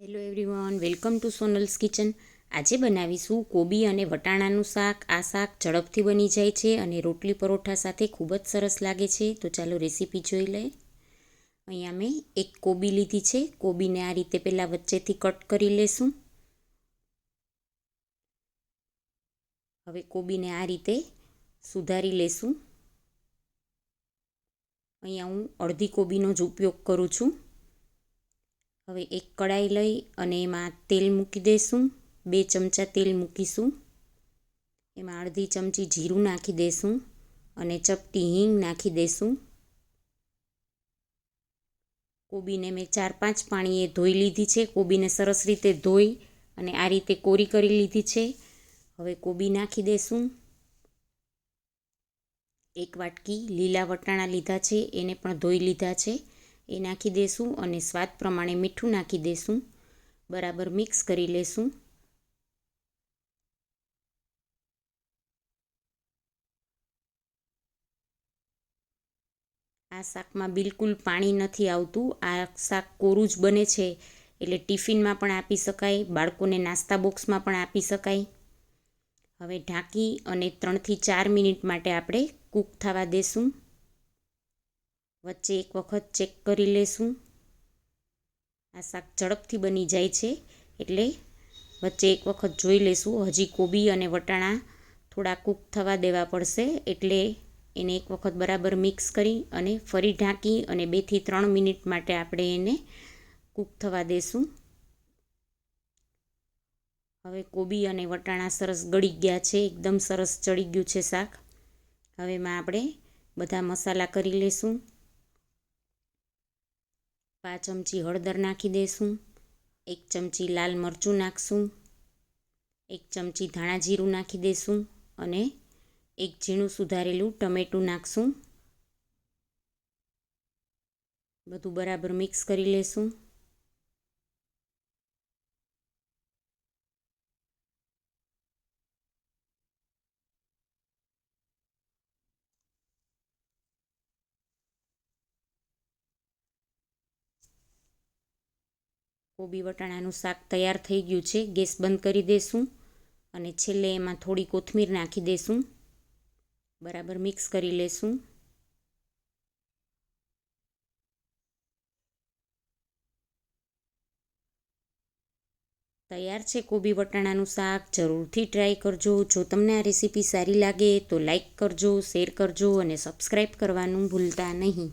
Hello everyone welcome to Sonal's kitchen આજે બનાવીશું કોબી અને વટાણાનું શાક. આ શાક ઝડપથી બની જાય છે અને રોટલી પરોઠા સાથે ખૂબ જ સરસ લાગે છે. તો ચાલો રેસીપી જોઈ લઈએ. અહીંયા મેં એક કોબી લીધી છે. કોબીને આ રીતે પહેલાં વચ્ચેથી કટ કરી લેશું. હવે કોબીને આ રીતે સુધારી લેશું. અહીંયા હું અડધી કોબીનો જ ઉપયોગ કરું છું. હવે એક કડાઈ લઈ અને એમાં તેલ મૂકી દઈશું બે ચમચા તેલ મૂકીશું. એમાં અડધી ચમચી જીરું નાખી દઈશું અને ચપટી હિંગ નાખી દઈશું કોબીને મેં ચાર પાંચ પાણીએ ધોઈ લીધી છે. કોબીને સરસ રીતે ધોઈ અને આ રીતે કોરી કરી લીધી છે. હવે કોબી નાખી દઈશું એક વાટકી લીલા વટાણા લીધા છે. એને પણ ધોઈ લીધા છે. એ નાખી દઈશું અને સ્વાદ પ્રમાણે મીઠું નાખી દઈશું બરાબર મિક્સ કરી લેશું. આ શાકમાં બિલકુલ પાણી નથી આવતું. આ શાક કોરું જ બને છે. એટલે ટિફિનમાં પણ આપી શકાય, બાળકોને નાસ્તા બોક્સમાં પણ આપી શકાય. હવે ઢાંકી અને ત્રણથી ચાર મિનિટ માટે આપણે કૂક થવા દેશું. વચ્ચે એક વખત ચેક કરી લેશું. આ શાક ઝડપથી બની જાય છે, એટલે વચ્ચે એક વખત જોઈ લેશું. હજી કોબી અને વટાણા થોડા કૂક થવા દેવા પડશે, એટલે એને એક વખત બરાબર મિક્સ કરી અને ફરી ઢાંકી અને બેથી ત્રણ મિનિટ માટે આપણે એને કૂક થવા દેશું. હવે કોબી અને વટાણા સરસ ગળી ગયા છે, એકદમ સરસ ચડી ગયું છે શાક. હવે એમાં આપણે બધા મસાલા કરી લેશું. પાંચ ચમચી હળદર નાખી દઈશું એક ચમચી લાલ મરચું નાખશું, એક ચમચી ધાણા જીરું નાખી દઈશું અને એક ઝીણું સુધારેલું ટમેટું નાખશું. બધું બરાબર મિક્સ કરી લેશું. કોબી વટાણાનું શાક તૈયાર થઈ ગયું છે, ગેસ બંધ કરી દઈશું અને છેલ્લે એમાં થોડી કોથમીર નાખી દઈશું બરાબર મિક્સ કરી લેશું. તૈયાર છે કોબી વટાણાનું શાક, જરૂરથી ટ્રાય કરજો. જો તમને આ રેસીપી સારી લાગે તો લાઈક કરજો, શેર કરજો અને સબસ્ક્રાઈબ કરવાનું ભૂલતા નહીં.